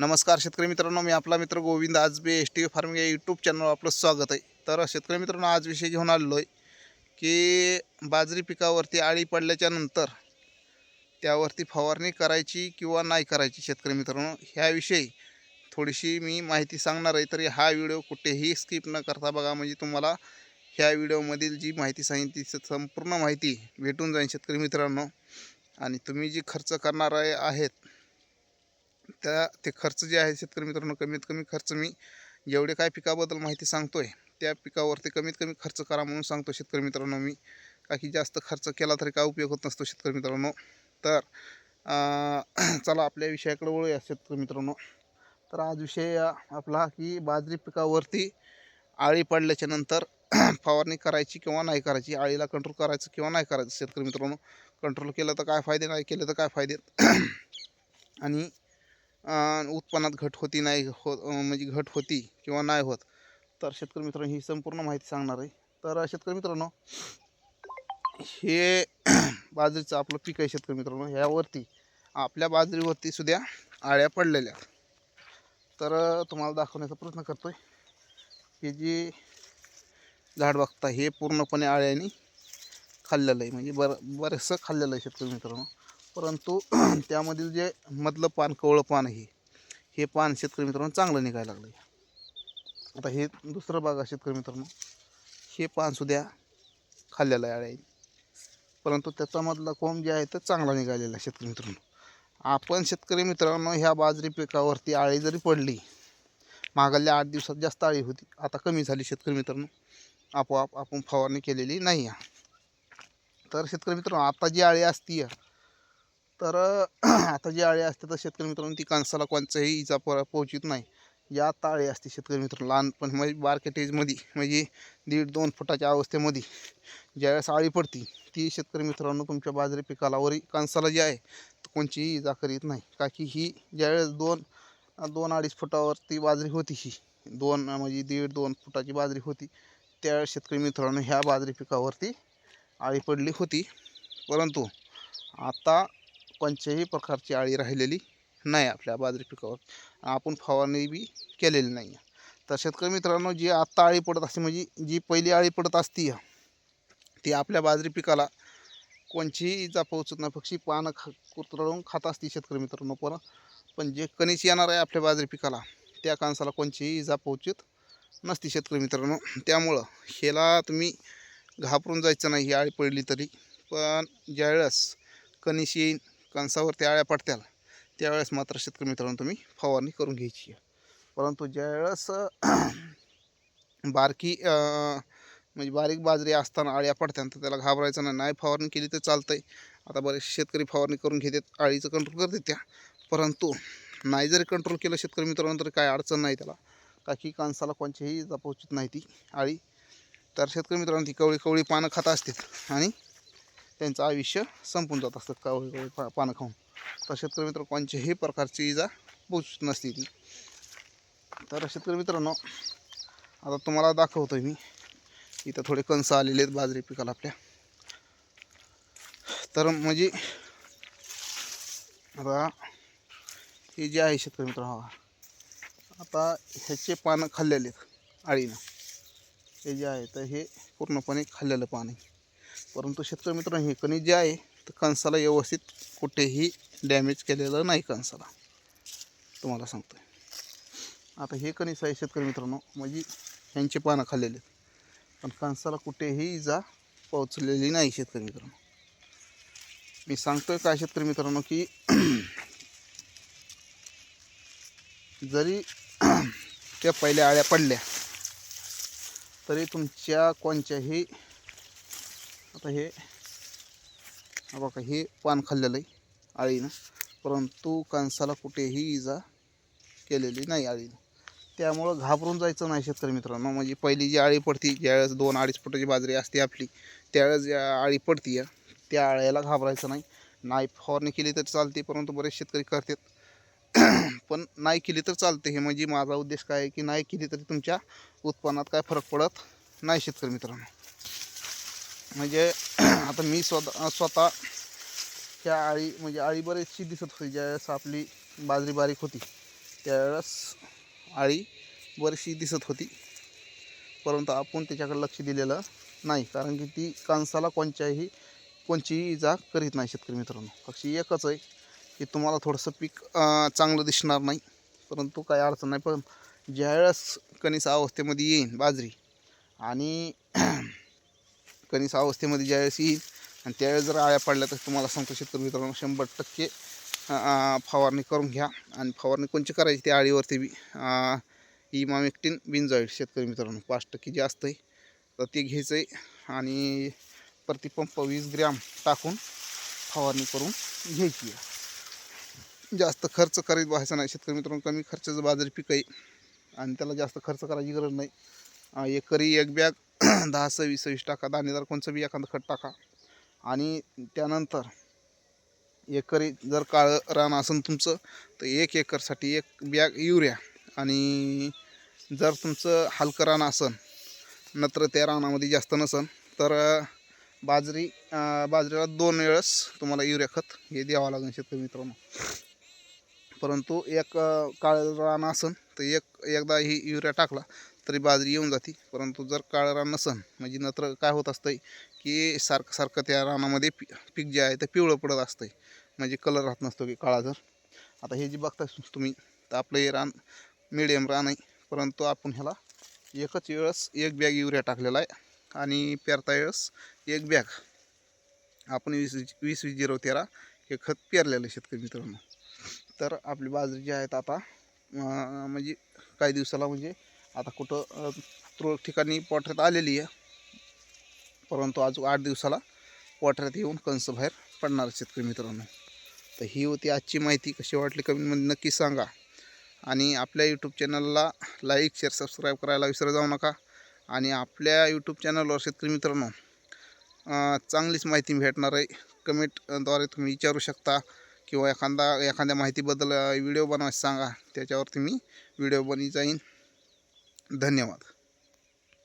नमस्कार शेतकरी मित्रांनो. मी आपला मित्र Govind Aajbe S T farming या यूट्यूब चॅनलवर आपलं स्वागत आहे. तर शेतकरी मित्रांनो आज विषय घेऊन आलेलो आहे की बाजरी पिकावरती आळी पडल्याच्या नंतर त्यावरती फवारणी करायची किंवा नाही करायची शेतकरी मित्रांनो ह्याविषयी थोडीशी मी माहिती सांगणार आहे. तरी हा व्हिडिओ कुठेही स्किप न करता बघा. म्हणजे तुम्हाला ह्या व्हिडिओमधील जी माहिती सांगितली संपूर्ण माहिती भेटून जाईल शेतकरी मित्रांनो. आणि तुम्ही जी खर्च करणार आहे आहेत त्या ते खर्च जे आहे शेतकरी मित्रांनो कमीत कमी खर्च मी जेवढे काय पिकाबद्दल माहिती सांगतोय त्या पिकावरती कमीत कमी खर्च करा म्हणून सांगतो शेतकरी मित्रांनो मी. का की जास्त खर्च केला तरी काय उपयोग होत नसतो शेतकरी मित्रांनो. तर चला आपल्या विषयाकडे वळूया शेतकरी मित्रांनो. तर आज विषय आपला की बाजरी पिकावरती आळी पडल्याच्या नंतर फवारणी करायची किंवा नाही करायची आळीला कंट्रोल करायचं किंवा नाही करायचं शेतकरी मित्रांनो. कंट्रोल केलं तर काय फायदे नाही केले तर काय फायदे? आणि उत्पन्नात घट होती नाही हो म्हणजे घट होती किंवा नाही होत तर शेतकरी मित्रांनो ही संपूर्ण माहिती सांगणार आहे. तर शेतकरी मित्रांनो हे बाजरीचं आपलं पीक आहे शेतकरी मित्रांनो. ह्यावरती आपल्या बाजरीवरती सुद्धा आळ्या पडलेल्या तर तुम्हाला दाखवण्याचा प्रयत्न करतो आहे हे जे झाड बघता हे पूर्णपणे आळ्याने खाल्लेलं आहे. म्हणजे बरं बरंचसं खाल्लेलं आहे शेतकरी मित्रांनो. परंतु त्यामधील जे मधलं पान कवळं पान आहे हे पान शेतकरी मित्रांनो चांगलं निघायला लागलं आहे आता हे दुसरं बागा शेतकरी मित्रांनो. हे पानसुद्धा खाल्लेलं आहे आळ्याने. परंतु त्याच्यामधला कोंब जे आहे तर चांगला निघालेला आहे शेतकरी मित्रांनो. आपण शेतकरी मित्रांनो ह्या बाजरी पिकावरती आळी जरी पडली मागल्या आठ दिवसात जास्त आळी होती. आता कमी झाली शेतकरी मित्रांनो. आपोआप आपण फवारणी केलेली नाही आहे. तर शेतकरी मित्रांनो आता जी आळी असती तर आता जी आळी असते तर शेतकरी मित्रांनो ती कणसाला कोणचाही इजा प पोहोचित नाही. या ताळी असते शेतकरी मित्रांनो लहानपण म्हणजे बारकेट एजमध्ये म्हणजे दीड दोन फुटाच्या अवस्थेमध्ये. ज्यावेळेस आळी पडती ती शेतकरी मित्रांनो तुमच्या बाजरी पिकाला वरी कणसाला जी आहे कोणचीही इजा करीत नाही. का की ही ज्यावेळेस दोन दोन अडीच फुटावरती बाजरी होती ही दोन म्हणजे दीड दोन फुटाची बाजरी होती त्यावेळेस शेतकरी मित्रांनो ह्या बाजरी पिकावरती आळी पडली होती. परंतु आता कोणत्याही प्रकारची आळी राहिलेली नाही आपल्या बाजरी पिकावर. आपण फवारणी बी केलेली नाही आहे तर शेतकरी मित्रांनो जी आत्ता आळी पडत असते म्हणजे जी पहिली आळी पडत असती ती आपल्या बाजरी पिकाला कोणचीही इजा पोहोचत नाही. पक्षी पानं खा कुरतडून खात असते शेतकरी मित्रांनो पण पण जे कणीस येणार आहे आपल्या बाजरी पिकाला त्या कणसाला कोणचीही इजा पोहोचत नसती शेतकरी मित्रांनो. त्यामुळं ह्याला तुम्ही घाबरून जायचं नाही ही आळी पडली तरी. पण ज्यावेळेस कणीस येईन कणसावरती आळ्या पडत्याल त्यावेळेस मात्र शेतकरी मित्रांनो तुम्ही फवारणी करून घ्यायची. आहे परंतु ज्यावेळेस बारकी म्हणजे बारीक बाजरी असताना आळ्या पडत्या तर त्याला घाबरायचं नाही. नाही फवारणी केली तर चालतंय. आता बरेचसे शेतकरी फवारणी करून घेतात आळीचं कंट्रोल करतात त्या. परंतु नाही जरी कंट्रोल केलं शेतकरी मित्रांनो तरी काय अडचण नाही त्याला. का की कांसाला कोणच्याही नाही ती आळी. तर शेतकरी मित्रांनो ती कवळी कवळी पानं खात असतात. आणि त्यांचं आयुष्य संपून जात असतं कवळी पा पानं खाऊन. तर शेतकरी मित्र कोणत्याही प्रकारची इजा पोचत नसते ती. तर शेतकरी मित्रांनो आता तुम्हाला दाखवतो मी. इथं थोडे कणसं आलेले आहेत बाजरी पिकाला आपल्या. तर म्हणजे आता हे जे आहे शेतकरी मित्र हा. आता ह्याचे पानं खाल्लेले आहेत आळीनं. हे जे आहे तर हे पूर्णपणे खाल्लेलं पान आहे. परंतु शेतकरी मित्र हे कणी जे आहे तर कणसाला व्यवस्थित कुठेही डॅमेज केलेलं नाही कणसाला. तुम्हाला सांगतो आता हे कणीस आहे शेतकरी मित्रांनो म्हणजे ह्यांचे पानं खाल्लेले आहेत. पण कणसाला कुठेही इजा पोहोचलेली नाही शेतकरी मित्रांनो. मी सांगतोय काय शेतकरी मित्रांनो की जरी त्या पहिल्या आळ्या पडल्या तरी तुमच्या कोणत्याही आता हे बघा हे पान खाल्लेलं आहे आळीनं. परंतु कणसाला कुठेही इजा केलेली नाही आळीनं. त्यामुळं घाबरून जायचं नाही शेतकरी मित्रांनो. म्हणजे पहिली जी आळी पडती ज्यावेळेस दोन अडीच फुटाची बाजरी असते आपली त्यावेळेस ज्या आळी पडती त्या आळ्याला घाबरायचं नाही. नाही फवारणी केली तर चालते परंतु बरेच शेतकरी करतात. पण नाही केली तर चालते. हे म्हणजे माझा उद्देश काय आहे की नाही केली तरी तुमच्या उत्पन्नात काय फरक पडत नाही शेतकरी मित्रांनो. म्हणजे आता मी स्वतः स्वतः ह्या आळी म्हणजे आळी बरीचशी दिसत होती ज्यावेळेस आपली बाजरी बारीक होती त्यावेळेस आळी बरीचशी दिसत होती. परंतु आपण त्याच्याकडे लक्ष दिलेलं नाही कारण की ती कणसाला कोणत्याही कोणचीही इजा करीत नाही शेतकरी मित्रांनो. पक्षी एकच आहे की तुम्हाला थोडंसं पीक चांगलं दिसणार नाही परंतु काही अडचण नाही. पण ज्यावेळेस कणीस अवस्थेमध्ये येईन बाजरी आणि कणीस अवस्थेमध्ये ज्यावेळेस येईल आणि त्यावेळेस जर आळ्या पडल्या तर तुम्हाला सांगतो शेतकरी मित्रांनो शंभर टक्के फवारणी करून घ्या. आणि फवारणी कोणची करायची त्या आळीवरती बी इमामेक्टिन बिनजॉईड शेतकरी मित्रांनो पाच टक्के जास्त आहे. तर ते घ्यायचं आहे आणि प्रतिपंप वीस ग्रॅम टाकून फवारणी करून घ्यायची जास्त खर्च करीत व्हायचा नाही. शेतकरी मित्रांनो कमी खर्चाचं बाजारी पीक आहे आणि त्याला जास्त खर्च करायची गरज नाही. एकरी एक बॅग दहा सव्वीस सव्वीस टाका दाणेदार कोणचं बी एखादं खत टाका. आणि त्यानंतर एकरी जर काळं रान असेल तुमचं तर एक एकरसाठी एक बॅग युरिया. आणि जर तुमचं हलकं रान असेल नत्र त्या रानामध्ये जास्त नसेल तर बाजरी बाजरीला दोन वेळेस तुम्हाला युरिया खत हे द्यावं लागेल शेतकरी मित्रांनो. परंतु एक काळं रान असेल तर एक एकदा ही युरिया टाकला तरी बाजरी येऊन जाते. परंतु जर काळं रान नसन म्हणजे नत्र काय होत असतंय की सारखं सारखं त्या रानामध्ये पी पीक जे आहे ते पिवळं पडत असतंय. म्हणजे कलर राहत नसतो की काळा जर. आता हे जे बघता तुम्ही तर आपलं हे रान मिडियम रान आहे. परंतु आपण ह्याला एकच वेळेस एक बॅग युरिया टाकलेला आहे. आणि पेरता वेळेस एक बॅग आपण वीस वीस वीस झिरो तेरा हे खत पेरलेलं आहे शेतकरी मित्रांनो. तर आपली बाजरी जी आहेत आता म्हणजे काही दिवसाला म्हणजे आता कुठं तुरळक ठिकाणी पोटऱ्यात आलेली आहे. परंतु अजून आठ दिवसाला पोटऱ्यात येऊन कंस बाहेर पडणार आहे शेतकरी मित्रांनो. तर ही होती आजची माहिती. कशी वाटली कमेंटमध्ये नक्की सांगा. आणि आपल्या यूट्यूब चॅनलला लाईक शेअर सबस्क्राईब करायला विसरत जाऊ नका. आणि आपल्या यूट्यूब चॅनलवर शेतकरी मित्रांनो चांगलीच माहिती भेटणार आहे. कमेंटद्वारे तुम्ही विचारू शकता किंवा एखादा एखाद्या माहितीबद्दल व्हिडिओ बनवायला सांगा. त्याच्यावरती मी व्हिडिओ बनी जाईन. धन्यवाद.